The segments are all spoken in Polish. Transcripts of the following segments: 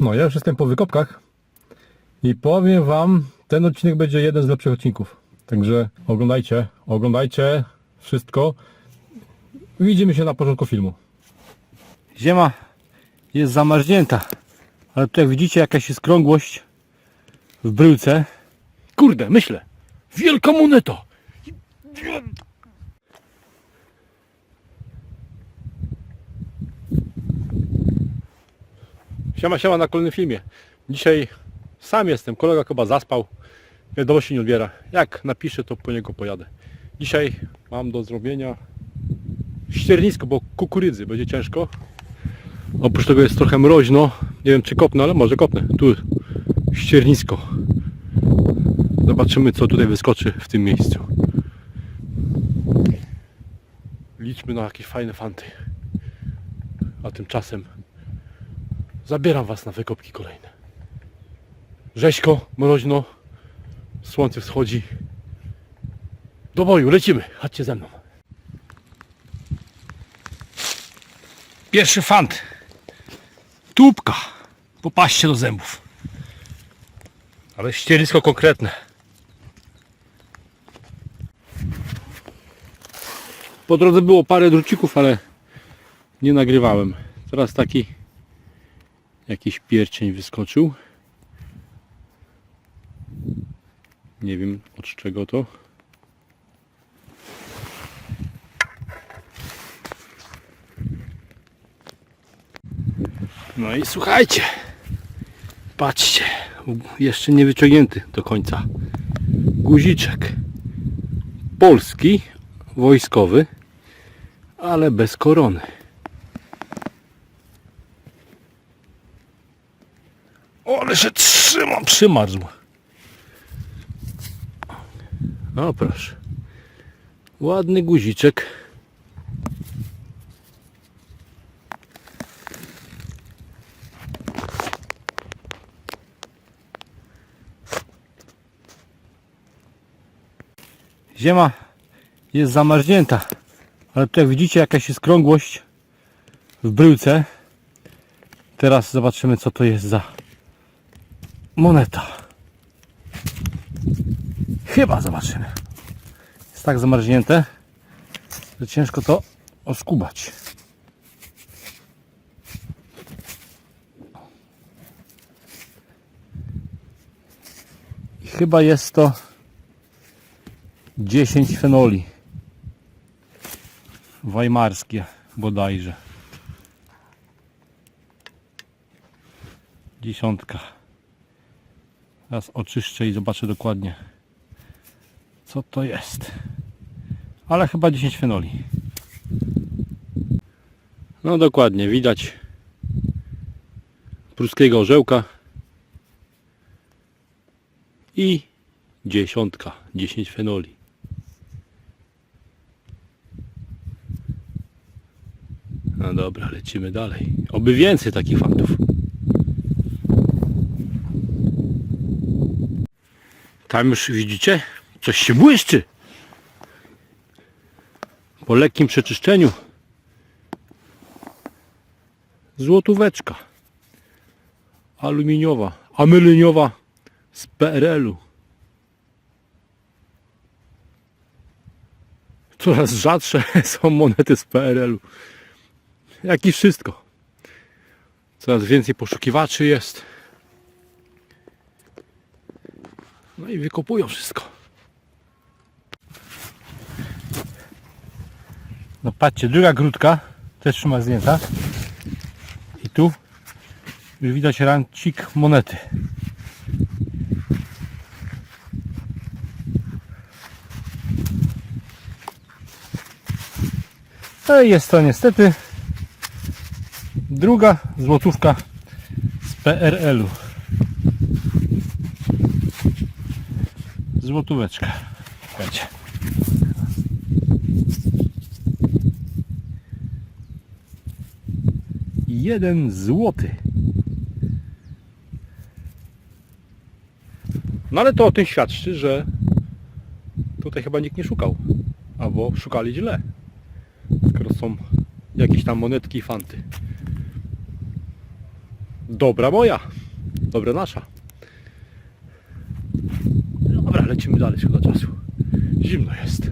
No, ja już jestem po wykopkach i powiem Wam, ten odcinek będzie jeden z lepszych odcinków. Także oglądajcie, oglądajcie wszystko. Widzimy się na początku filmu. Ziema jest zamarznięta, ale tu jak widzicie jakaś jest krągłość w bryłce. Kurde, myślę, wielka moneta. Siema, siema na kolejnym filmie. Dzisiaj sam jestem, kolega chyba zaspał. Wiadomości nie odbiera. Jak napiszę, to po niego pojadę. Dzisiaj mam do zrobienia ściernisko, bo kukurydzy będzie ciężko. Oprócz tego jest trochę mroźno. Nie wiem czy kopnę, ale może kopnę. Tu ściernisko. Zobaczymy co tutaj wyskoczy w tym miejscu. Liczmy na jakieś fajne fanty. A tymczasem Zabieram Was na wykopki kolejne. Rzeźko, mroźno, słońce wschodzi. Do boju, lecimy. Chodźcie ze mną. Pierwszy fant. Tubka. Popaście do zębów. Ale ścielisko konkretne. Po drodze było parę drucików, ale nie nagrywałem. Teraz taki jakiś pierścień wyskoczył. Nie wiem od czego to. No i słuchajcie. Patrzcie. Jeszcze nie wyciągnięty do końca. Guziczek. Polski. Wojskowy. Ale bez korony. O, ale się trzyma, przymarzł. O proszę. Ładny guziczek. Ziema jest zamarznięta, ale tu jak widzicie jakaś jest krągłość w bryłce. Teraz zobaczymy co to jest za moneta. Chyba zobaczymy. Jest tak zamarznięte, że ciężko to oskubać. Chyba jest to 10 fenoli. Weimarskie bodajże. Dziesiątka. Teraz oczyszczę i zobaczę dokładnie co to jest. Ale chyba 10 fenoli. No dokładnie, widać pruskiego orzełka i dziesiątka, 10 fenoli. No dobra, lecimy dalej. Oby więcej takich fantów. Tam już widzicie? Coś się błyszczy. Po lekkim przeczyszczeniu złotóweczka aluminiowa, ameliniowa z PRL-u. Coraz rzadsze są monety z PRL-u. Jak i wszystko. Coraz więcej poszukiwaczy jest. No i wykopują wszystko. No patrzcie, druga grudka też trzyma zdjęta. I tu już widać rancik monety. No i jest to niestety druga złotówka z PRL-u. Złotóweczka. Słuchajcie. jeden złoty. No ale to o tym świadczy, że tutaj chyba nikt nie szukał. Albo szukali źle. Skoro są jakieś tam monetki i fanty. Dobra moja. Dobra nasza. Dobra, lecimy dalej, szkoda czasu. Zimno jest.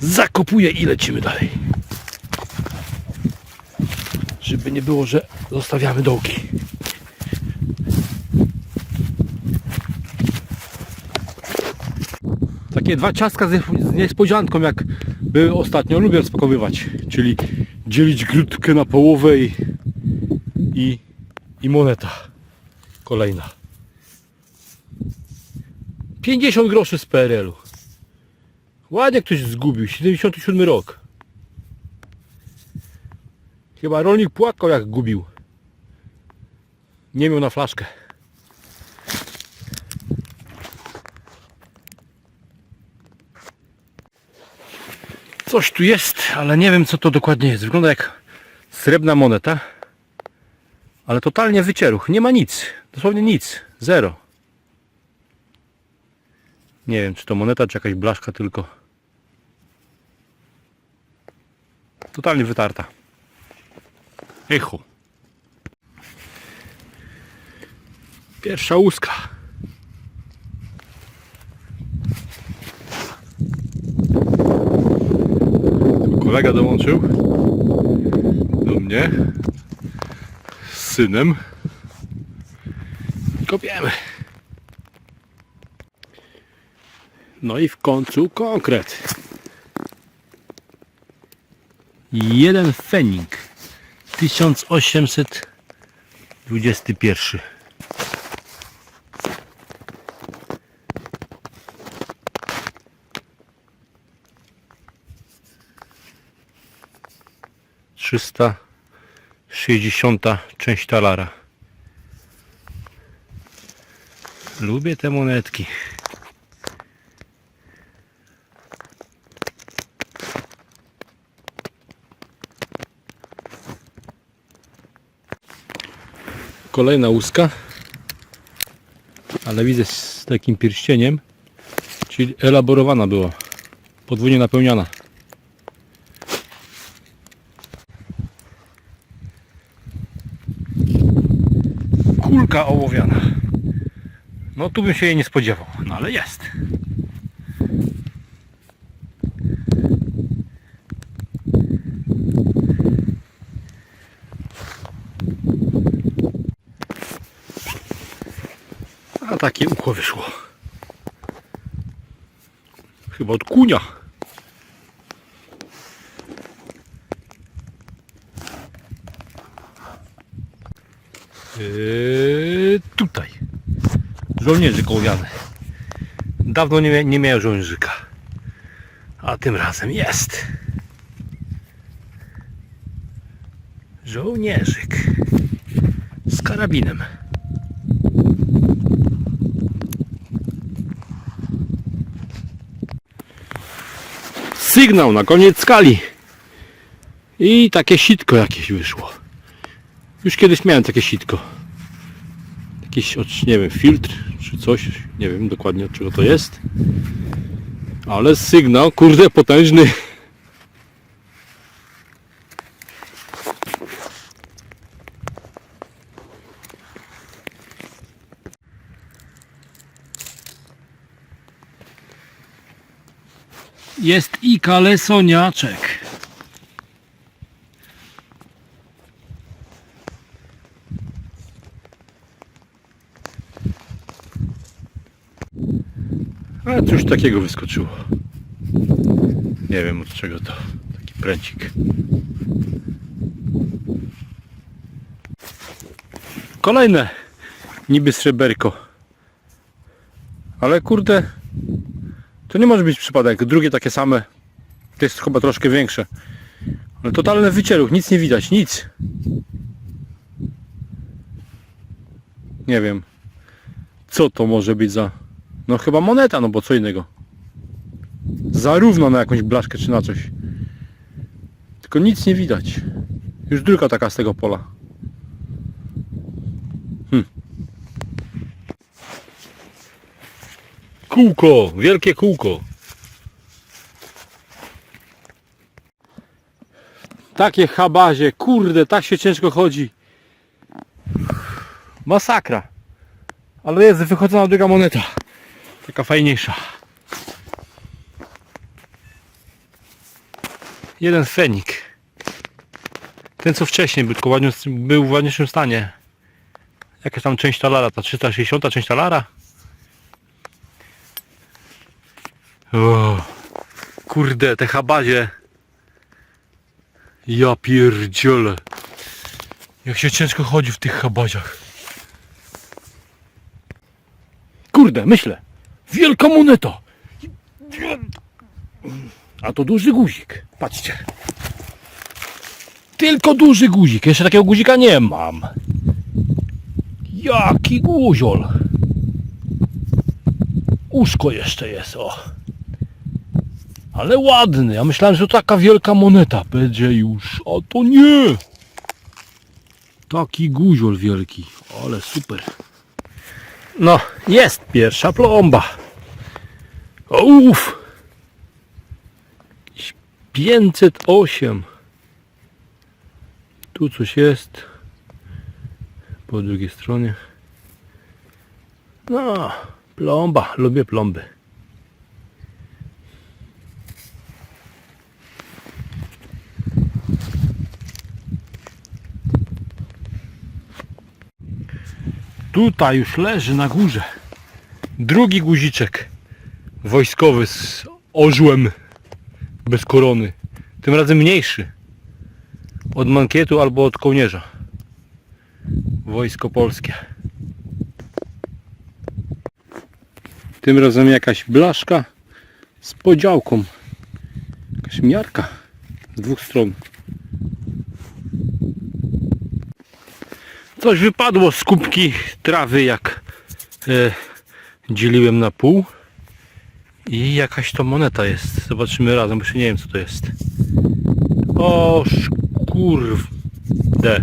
Zakopuję i lecimy dalej. Żeby nie było, że zostawiamy dołki. Takie dwa ciastka z niespodzianką, jak były ostatnio, lubię rozpakowywać. Czyli dzielić grudkę na połowę i, i, i moneta kolejna. 50 groszy z PRL-u. Ładnie ktoś zgubił, 77 rok. Chyba rolnik płakał jak gubił. Nie miał na flaszkę. Coś tu jest, ale nie wiem co to dokładnie jest. Wygląda jak srebrna moneta. Ale totalnie wycieruch. Nie ma nic. Dosłownie nic. Zero. Nie wiem czy to moneta, czy jakaś blaszka tylko. Totalnie wytarta. Echo. Pierwsza łuska. Kolega dołączył do mnie z synem. Kopiemy. No i w końcu konkret. Jeden fenik. 1821. Trzysta sześćdziesiąta część talara. Lubię te monetki. Kolejna łuska. Ale widzę z takim pierścieniem. Czyli elaborowana była. Podwójnie napełniana. Kulka ołowiana. No tu bym się jej nie spodziewał. No ale jest. Takie ucho wyszło. Chyba od kunia. Yy, tutaj. Żołnierzyk ołowiany. Dawno nie, nie miałem żołnierzyka. A tym razem jest. Żołnierzyk. Z karabinem. Sygnał na koniec skali. I takie sitko jakieś wyszło. Już kiedyś miałem takie sitko. Jakiś, nie wiem, filtr czy coś. Nie wiem dokładnie od czego to jest. Ale sygnał, kurde, potężny. Jest i kalesoniaczek. Ale cóż takiego wyskoczyło? Nie wiem od czego to. Taki pręcik. Kolejne niby sreberko. Ale kurde, to nie może być przypadek. Drugie takie same. To jest chyba troszkę większe. Ale totalny wycieruch, nic nie widać, nic. Nie wiem. Co to może być za... No chyba moneta, no bo co innego. Zarówno na jakąś blaszkę czy na coś. Tylko nic nie widać. Już druga taka z tego pola. Kółko, wielkie kółko. Takie habazie, kurde, tak się ciężko chodzi. Masakra. Ale jest wychodzona druga moneta. Taka fajniejsza. Jeden fenik. Ten co wcześniej był, był w ładniejszym stanie. Jakaś tam część talara, ta 360 część talara. O, kurde, te habazie. Ja pierdzielę. Jak się ciężko chodzi w tych habaziach. Kurde, myślę. Wielka moneta. A to duży guzik. Patrzcie. Tylko duży guzik. Jeszcze takiego guzika nie mam. Jaki guziol. Uszko jeszcze jest, o. Ale ładny. Ja myślałem, że to taka wielka moneta będzie już. A to nie. Taki guziol wielki. Ale super. No, jest pierwsza plomba. Uff. 508. Tu coś jest. Po drugiej stronie. No, plomba. Lubię plomby. Tutaj już leży na górze. Drugi guziczek wojskowy z orzłem bez korony. Tym razem mniejszy. Od mankietu albo od kołnierza. Wojsko polskie. Tym razem jakaś blaszka z podziałką. Jakaś miarka z dwóch stron. Coś wypadło z kubki trawy jak e, dzieliłem na pół. I jakaś to moneta jest. Zobaczymy razem, bo jeszcze nie wiem co to jest. O kurde.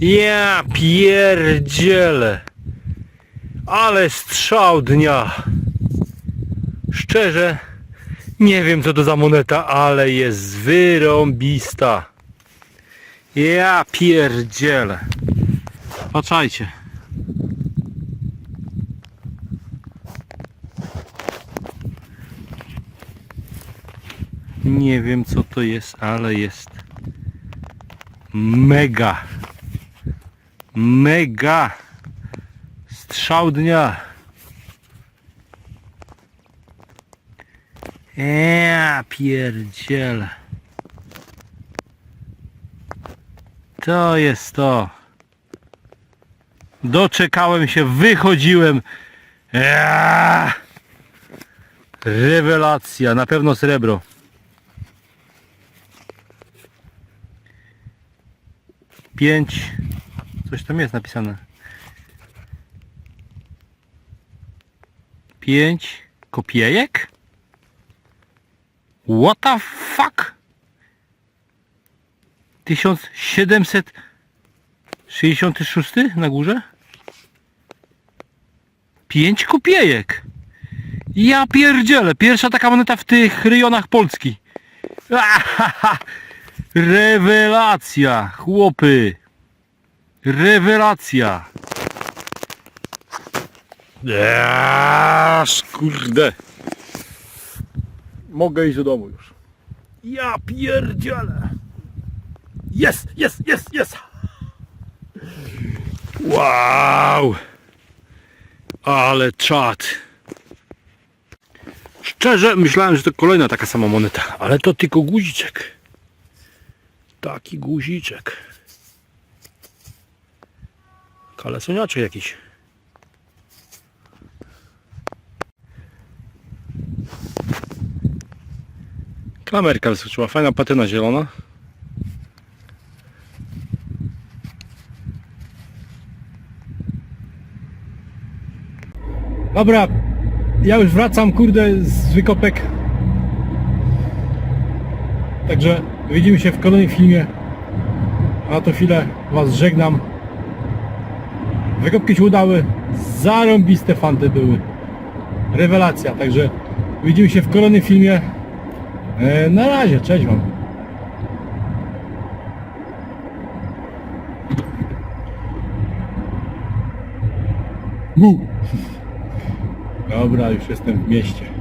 Ja pierdzielę. Ale strzał dnia. Szczerze, nie wiem co to za moneta, ale jest wyrąbista. Ja pierdzielę. Patrzajcie. Nie wiem co to jest, ale jest mega. Mega. Strzał dnia. Ja pierdzielę. To jest to. Doczekałem się, wychodziłem. Ja! Rewelacja, na pewno srebro. Pięć. Coś tam jest napisane. Pięć kopiejek? What the fuck? 1766 na górze? 5 kopiejek. Ja pierdzielę, pierwsza taka moneta w tych rejonach Polski. Ahaha. Rewelacja, chłopy. Rewelacja. Aż kurde. Mogę iść do domu już. Ja pierdzielę. Jest, jest, jest, jest. Wow. Ale czad. Szczerze myślałem, że to kolejna taka sama moneta, ale to tylko guziczek. Taki guziczek. Kalesoniaczek jakiś. Klamerka wyskoczyła, fajna patyna zielona. Dobra, ja już wracam, kurde, z wykopek. Także widzimy się w kolejnym filmie. A na to chwilę Was żegnam. Wykopki się udały. Zarąbiste fanty były. Rewelacja, także widzimy się w kolejnym filmie. E, na razie, cześć Wam. Mu. Dobra, już jestem w mieście.